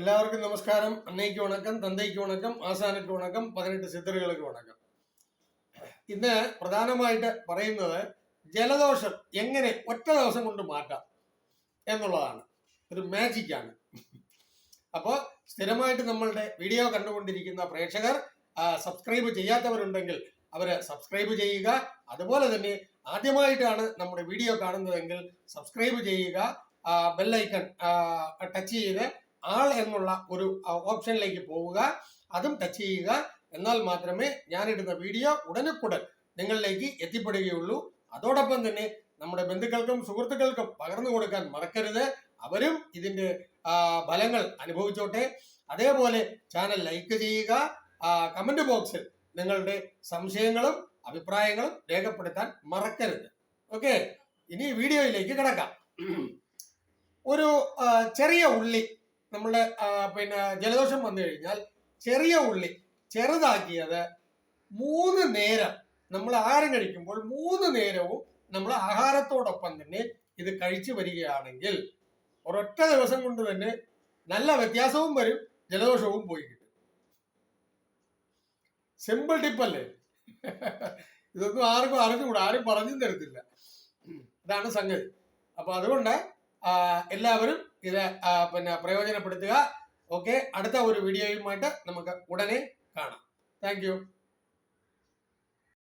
എല്ലാവർക്കും നമസ്കാരം. അന്നയ്ക്ക് വണക്കം തന്തയ്ക്ക് വണക്കം ആസാനയ്ക്ക് വണക്കം പതിനെട്ട് സിദ്ധറുകൾക്ക് വണക്കം. ഇന്ന് പ്രധാനമായിട്ട് പറയുന്നത് ജലദോഷം എങ്ങനെ ഒറ്റ ദിവസം കൊണ്ട് മാറ്റാം എന്നുള്ളതാണ്. ഒരു മാജിക്കാണ് അപ്പോൾ സ്ഥിരമായിട്ട് നമ്മളുടെ വീഡിയോ കണ്ടുകൊണ്ടിരിക്കുന്ന പ്രേക്ഷകർ സബ്സ്ക്രൈബ് ചെയ്യാത്തവരുണ്ടെങ്കിൽ അവരെ സബ്സ്ക്രൈബ് ചെയ്യുക. അതുപോലെ തന്നെ ആദ്യമായിട്ടാണ് നമ്മുടെ വീഡിയോ കാണുന്നതെങ്കിൽ സബ്സ്ക്രൈബ് ചെയ്യുക. ബെല്ലൈക്കൺ ടച്ച് ചെയ്ത് ആൾ എന്നുള്ള ഒരു ഓപ്ഷനിലേക്ക് പോവുക അതും ടച്ച് ചെയ്യുക. എന്നാൽ മാത്രമേ ഞാനിടുന്ന വീഡിയോ ഉടനെക്കുടൻ നിങ്ങളിലേക്ക് എത്തിപ്പെടുകയുള്ളൂ. അതോടൊപ്പം തന്നെ നമ്മുടെ ബന്ധുക്കൾക്കും സുഹൃത്തുക്കൾക്കും പകർന്നു കൊടുക്കാൻ മറക്കരുത്. അവരും ഇതിന്റെ ഫലങ്ങൾ അനുഭവിച്ചോട്ടെ. അതേപോലെ ചാനൽ ലൈക്ക് ചെയ്യുക. കമന്റ് ബോക്സിൽ നിങ്ങളുടെ സംശയങ്ങളും അഭിപ്രായങ്ങളും രേഖപ്പെടുത്താൻ മറക്കരുത്. ഓക്കെ? ഇനി വീഡിയോയിലേക്ക് കിടക്കാം. ഒരു ചെറിയ ഉള്ളി നമ്മുടെ പിന്നെ ജലദോഷം വന്നു കഴിഞ്ഞാൽ ചെറിയ ഉള്ളി ചെറുതാക്കിയത് മൂന്ന് നേരം നമ്മൾ ആഹാരം കഴിക്കുമ്പോൾ മൂന്ന് നേരവും നമ്മൾ ആഹാരത്തോടൊപ്പം തന്നെ ഇത് കഴിച്ചു വരികയാണെങ്കിൽ ഒരൊറ്റ ദിവസം കൊണ്ട് തന്നെ നല്ല വ്യത്യാസവും വരും ജലദോഷവും പോയി കിട്ടും. സിമ്പിൾ ടിപ്പല്ലേ ഇതൊന്നും ആർക്കും അറിഞ്ഞുകൂടാ ആരും പറഞ്ഞും തരത്തില്ല. ഇതാണ് സംഗതി. അപ്പൊ അതുകൊണ്ട് എല്ലാവരും ഇത് പിന്നെ പ്രയോജനപ്പെടുത്തുക. ഓക്കെ അടുത്ത ഒരു വീഡിയോയുമായിട്ട് നമുക്ക് ഉടനെ കാണാം. താങ്ക്